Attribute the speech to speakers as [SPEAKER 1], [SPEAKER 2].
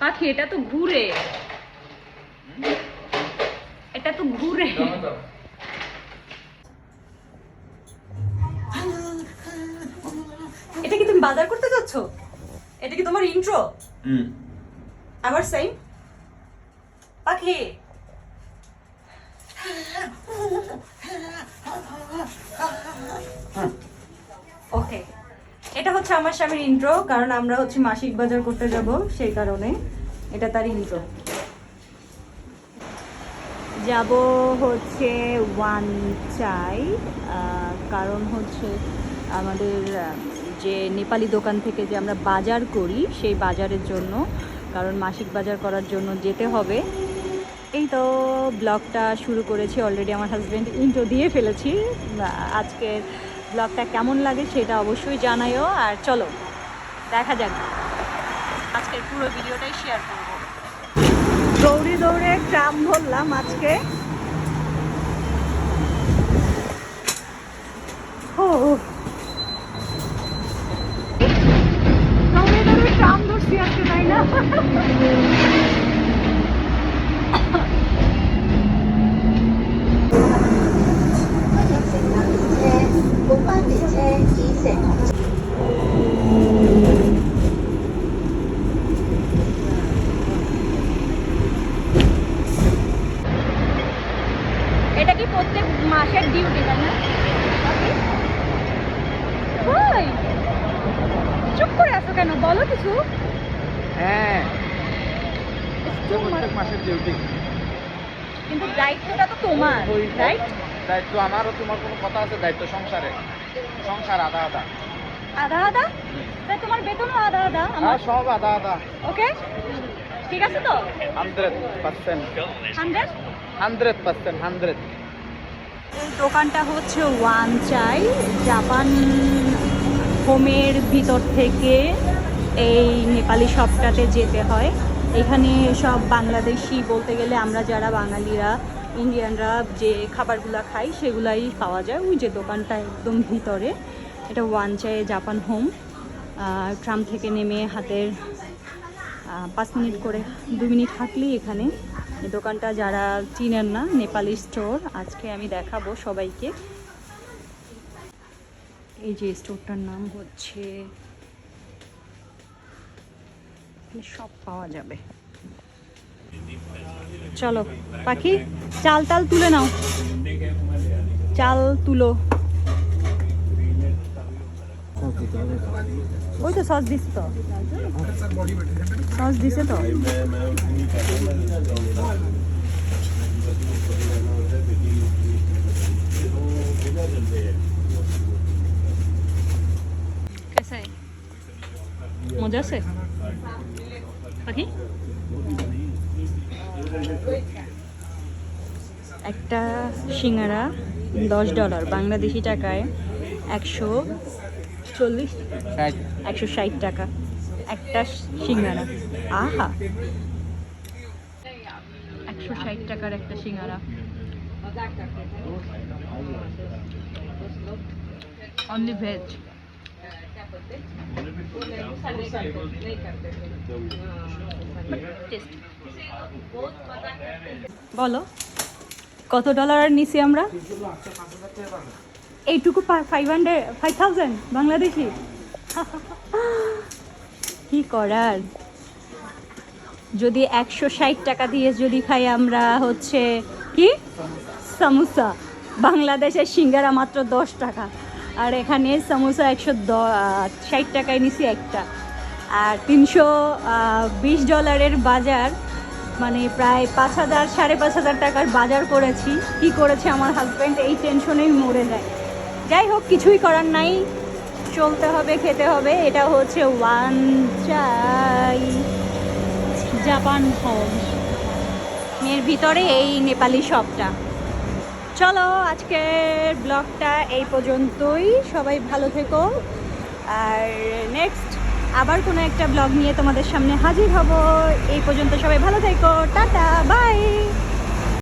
[SPEAKER 1] পাখি এটা তো ঘুরে। এটা তো ঘুরে। এটা কি তুমি বাজার করতে যাচ্ছ? এটা কি তোমার ইন্ট্রো আবার সেম পাখি। ওকে এটা হচ্ছে আমার স্বামীর ইন্ট্রো কারণ আমরা হচ্ছে মাসিক বাজার করতে যাব সেই কারণে। এটা তার ইন্ট্রো যাব হচ্ছে ওয়ান চাই কারণ হচ্ছে আমাদের যে নেপালি দোকান থেকে যে আমরা বাজার করি, সেই বাজারের জন্য, কারণ মাসিক বাজার করার জন্য যেতে হবে। এই তো ব্লগটা শুরু করেছি অলরেডি আমার হাজব্যান্ড ইন্ট্রো দিয়ে ফেলেছি। আজকের ব্লগটা কেমন লাগে সেটা অবশ্যই জানাইও, আর চলো, দেখা যাক। আজকের পুরো ভিডিওটাই শেয়ার করব। দৌড়ে দৌড়ে ট্রাম ধরলাম আজকে। দৌড়ে ট্রাম ধরছি আজকে, তাই না এটা কি প্রত্যেক মাসের ডিউটি তাই না? ভাই চুপ করে আছো কেন? বলো কিছু।
[SPEAKER 2] হ্যাঁ। প্রত্যেক মাসের ডিউটি
[SPEAKER 1] কিন্তু দায়িত্বটা তো তোমার রাইট
[SPEAKER 2] দায়িত্ব আমারও তোমার কোনো কথা আছে? দায়িত্ব সংসারে। সংসার আধা আধা।
[SPEAKER 1] আধা আধা? তাই তোমার বেতনও আধা আধা আমার?
[SPEAKER 2] সব আধা আধা।
[SPEAKER 1] ওকে ঠিক আছে তো?
[SPEAKER 2] Hundred percent.
[SPEAKER 1] Hundred?
[SPEAKER 2] Hundred percent hundred.
[SPEAKER 1] এই দোকানটা হচ্ছে ওয়ান চাই জাপান হোমের ভিতর থেকে এই নেপালি শপটাতে যেতে হয়। এখানে সব বাংলাদেশি বলতে গেলে আমরা যারা বাঙালিরা, ইন্ডিয়ানরা যে খাবারগুলো খাই সেগুলাই পাওয়া যায় ওই যে দোকানটা একদম ভিতরে। এটা ওয়ান চায়ে জাপান হোম। ট্রাম থেকে নেমে হাতের পাঁচ মিনিট করে, দু মিনিট হাঁটলেই এখানে। এই দোকানটা যারা চিনেন না, নেপালি স্টোর, আজকে আমি দেখাবো সবাইকে। এই যে স্টোরটার নাম হচ্ছে সব পাওয়া যাবে। চলো, পাখি চাল টাল তুলে নাও। চাল তুলো। ওই তো সস দিছে তো। সস দিছে তো। মজা আছে? পাখি? একটা সিঙ্গারা দশ ডলার, বাংলাদেশি টাকায় একশো চল্লিশ একশো ষাট টাকা। একটা সিঙ্গারা। আহা। একশো ষাট টাকার একটা সিঙ্গারা। অনলি ভেজ বলো কত ডলার নিছি আমরা? এইটুকু five hundred five thousand Bangladeshi. কি করার? যদি একশো ষাট টাকা দিয়ে যদি খাই আমরা হচ্ছে, কি? সামোসা। বাংলাদেশের সিঙ্গারা মাত্র দশ টাকা। আর এখানে সামোসা একশো ষাট টাকায় নিছি একটা। আর তিনশো বিশ ডলারের বাজার মানে প্রায় পাঁচ হাজার, সাড়ে পাঁচ হাজার টাকার বাজার করেছি। কি করেছে আমার হাজব্যান্ড এই টেনশনেই মরে যায়। যাই হোক কিছুই করার নাই। চলতে হবে, খেতে হবে। এটা হচ্ছে ওয়ান চাই। জাপান হোম এর ভিতরে এই নেপালি শপটা চলো, আজকের ব্লগটা এই পর্যন্তই। সবাই ভালো থেকো। আর নেক্সট আবার কোনো একটা ব্লগ নিয়ে তোমাদের সামনে হাজির হব। এই পর্যন্ত সবাই ভালো থেকো। Tata, bye!